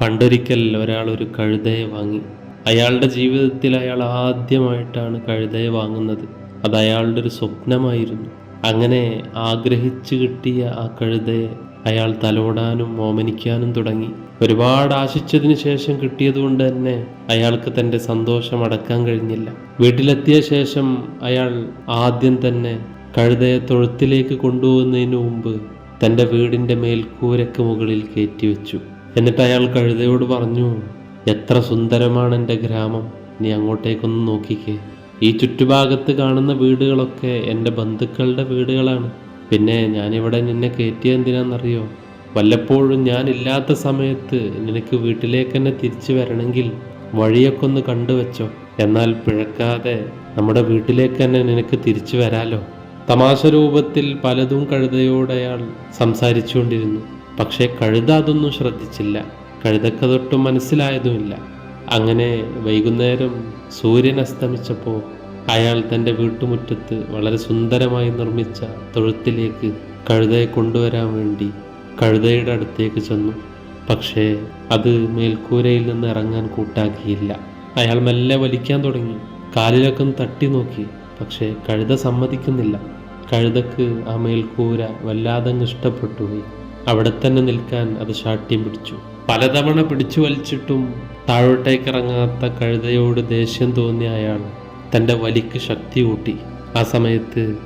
പണ്ടൊരിക്കൽ ഒരാൾ ഒരു കഴുതയെ വാങ്ങി. അയാളുടെ ജീവിതത്തിൽ അയാൾ ആദ്യമായിട്ടാണ് കഴുതയെ വാങ്ങുന്നത്. അത് അയാളുടെ ഒരു സ്വപ്നമായിരുന്നു. അങ്ങനെ ആഗ്രഹിച്ചു കിട്ടിയ ആ കഴുതയെ അയാൾ തലോടാനും ഓമനിക്കാനും തുടങ്ങി. ഒരുപാട് ആശിച്ചതിന് ശേഷം കിട്ടിയതുകൊണ്ട് തന്നെ അയാൾക്ക് തന്റെ സന്തോഷം അടക്കാൻ കഴിഞ്ഞില്ല. വീട്ടിലെത്തിയ ശേഷം അയാൾ ആദ്യം തന്നെ കഴുതയെ തൊഴുത്തിലേക്ക് കൊണ്ടുപോകുന്നതിന് മുമ്പ് തന്റെ വീടിന്റെ മേൽക്കൂരക്ക് മുകളിൽ കയറ്റിവെച്ചു എന്നിട്ട് അയാൾ കഴുതയോട് പറഞ്ഞു എത്ര സുന്ദരമാണ് എന്റെ ഗ്രാമം. നീ അങ്ങോട്ടേക്കൊന്ന് നോക്കിക്കേ. ഈ ചുറ്റുഭാഗത്ത് കാണുന്ന വീടുകളൊക്കെ എന്റെ ബന്ധുക്കളുടെ വീടുകളാണ്. പിന്നെ ഞാനിവിടെ നിന്നെ കയറ്റിയ എന്തിനാണെന്നറിയോ വല്ലപ്പോഴും ഞാൻ ഇല്ലാത്ത സമയത്ത് നിനക്ക് വീട്ടിലേക്ക് തന്നെ തിരിച്ചു വരണമെങ്കിൽ വഴിയൊക്കെ ഒന്ന് കണ്ടുവച്ചോ. എന്നാൽ പിഴക്കാതെ നമ്മുടെ വീട്ടിലേക്ക് തന്നെ നിനക്ക് തിരിച്ചു വരാലോ. തമാശ രൂപത്തിൽ പലതും കഴുതയോട് അയാൾ സംസാരിച്ചുകൊണ്ടിരുന്നു. പക്ഷേ കഴുത അതൊന്നും ശ്രദ്ധിച്ചില്ല. കഴുതക്കതൊട്ടും മനസ്സിലായതുമില്ല. അങ്ങനെ വൈകുന്നേരം സൂര്യൻ അസ്തമിച്ചപ്പോൾ അയാൾ തന്റെ വീട്ടുമുറ്റത്ത് വളരെ സുന്ദരമായി നിർമ്മിച്ച തൊഴുത്തിലേക്ക് കഴുതയെ കൊണ്ടുവരാൻ വേണ്ടി കഴുതയുടെ അടുത്തേക്ക് ചെന്നു. പക്ഷേ അത് മേൽക്കൂരയിൽ നിന്ന് ഇറങ്ങാൻ കൂട്ടാക്കിയില്ല. അയാൾ മെല്ലെ വലിക്കാൻ തുടങ്ങി. കാലിലൊക്കെ തട്ടി നോക്കി. പക്ഷേ കഴുത സമ്മതിക്കുന്നില്ല. കഴുതക്ക് ആ മേൽക്കൂര വല്ലാതങ്ങ് ഇഷ്ടപ്പെട്ടുപോയി. അവിടെ തന്നെ നിൽക്കാൻ അത് ശാഠ്യം പിടിച്ചു. പലതവണ പിടിച്ചു വലിച്ചിട്ടും താഴോട്ടേക്ക് ഇറങ്ങാത്ത കഴുതയോട് ദേഷ്യം തോന്നിയ അയാൾ തന്റെ വലിക്ക് ശക്തി കൂട്ടി. ആ സമയത്ത്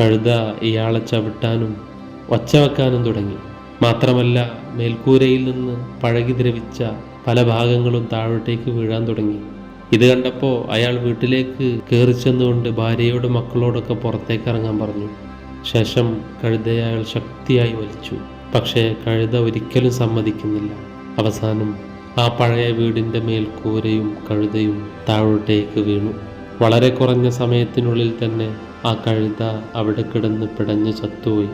കഴുത ഇയാളെ ചവിട്ടാനും ഒച്ച വെക്കാനും തുടങ്ങി. മാത്രമല്ല മേൽക്കൂരയിൽ നിന്ന് പഴകി ദ്രവിച്ച പല ഭാഗങ്ങളും താഴോട്ടേക്ക് വീഴാൻ തുടങ്ങി. ഇത് കണ്ടപ്പോൾ അയാൾ വീട്ടിലേക്ക് കയറി ചെന്നുകൊണ്ട് ഭാര്യയോടും മക്കളോടൊക്കെ പുറത്തേക്ക് ഇറങ്ങാൻ പറഞ്ഞു. ശേഷം കഴുതയെ അയാൾ ശക്തിയായി വലിച്ചു. പക്ഷേ കഴുത ഒരിക്കലും സമ്മതിക്കുന്നില്ല. അവസാനം ആ പഴയ വീടിന്റെ മേൽക്കൂരയും കഴുതയും താഴോട്ടേക്ക് വീണു. വളരെ കുറഞ്ഞ സമയത്തിനുള്ളിൽ തന്നെ ആ കഴുത അവിടെ കിടന്ന് പിടഞ്ഞു ചത്തുപോയി.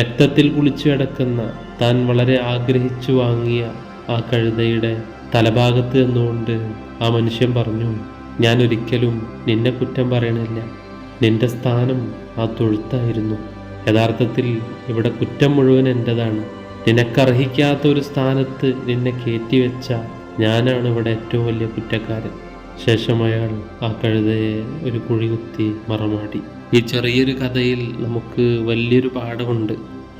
രക്തത്തിൽ കുളിച്ചു കിടക്കുന്ന താൻ വളരെ ആഗ്രഹിച്ചു വാങ്ങിയ ആ കഴുതയുടെ തലഭാഗത്ത് നിന്നുകൊണ്ട് ആ മനുഷ്യൻ പറഞ്ഞു ഞാൻ ഒരിക്കലും നിന്നെ കുറ്റം പറയണില്ല. നിന്റെ സ്ഥാനം ആ തൊഴുത്തായിരുന്നു. യഥാർത്ഥത്തിൽ ഇവിടെ കുറ്റം മുഴുവൻ എന്റെതാണ് നിനക്കർഹിക്കാത്ത ഒരു സ്ഥാനത്ത് നിന്നെ കയറ്റിവെച്ച ഞാനാണ് ഇവിടെ ഏറ്റവും വലിയ കുറ്റക്കാരൻ. ശേഷം അയാൾ ആ കഴുതയെ ഒരു കുഴി കുത്തി മറമാടി. ഈ ചെറിയൊരു കഥയിൽ നമുക്ക് വലിയൊരു പാഠമുണ്ട്.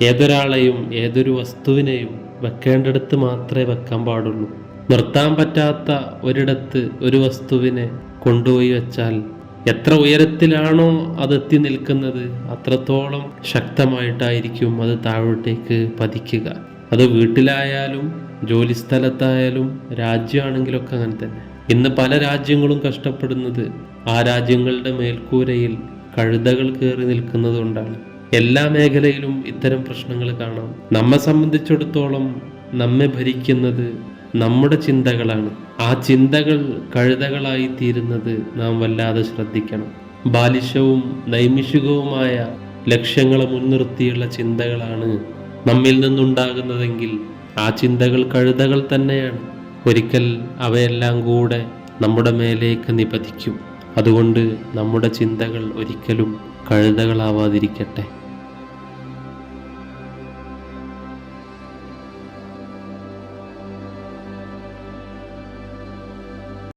ഏതൊരാളെയും ഏതൊരു വസ്തുവിനെയും വെക്കേണ്ടടുത്ത് മാത്രമേ വെക്കാൻ പാടുള്ളൂ. നിർത്താൻ പറ്റാത്ത ഒരിടത്ത് ഒരു വസ്തുവിനെ കൊണ്ടുപോയി വെച്ചാൽ എത്ര ഉയരത്തിലാണോ അത് എത്തി നിൽക്കുന്നത് അത്രത്തോളം ശക്തമായിട്ടായിരിക്കും അത് താഴോട്ടേക്ക് പതിക്കുക. അത് വീട്ടിലായാലും ജോലി സ്ഥലത്തായാലും രാജ്യമാണെങ്കിലൊക്കെ അങ്ങനെ തന്നെ. ഇന്ന് പല രാജ്യങ്ങളും കഷ്ടപ്പെടുന്നത് ആ രാജ്യങ്ങളുടെ മേൽക്കൂരയിൽ കഴുതകൾ കയറി നിൽക്കുന്നത് കൊണ്ടാണ്. എല്ലാ മേഖലയിലും ഇത്തരം പ്രശ്നങ്ങൾ കാണാം. നമ്മെ സംബന്ധിച്ചിടത്തോളം നമ്മെ ഭരിക്കുന്നത് നമ്മുടെ ചിന്തകളാണ്. ആ ചിന്തകൾ കഴുതകളായി തീരുന്നത് നാം വല്ലാതെ ശ്രദ്ധിക്കണം. ബാലിശവും നൈമിഷികവുമായ ലക്ഷ്യങ്ങളെ മുൻനിർത്തിയുള്ള ചിന്തകളാണ് നമ്മിൽ നിന്നുണ്ടാകുന്നതെങ്കിൽ ആ ചിന്തകൾ കഴുതകൾ തന്നെയാണ്. ഒരിക്കൽ അവയെല്ലാം കൂടെ നമ്മുടെ മേലേക്ക് നിപതിക്കും. അതുകൊണ്ട് നമ്മുടെ ചിന്തകൾ ഒരിക്കലും കഴുതകളാവാതിരിക്കട്ടെ.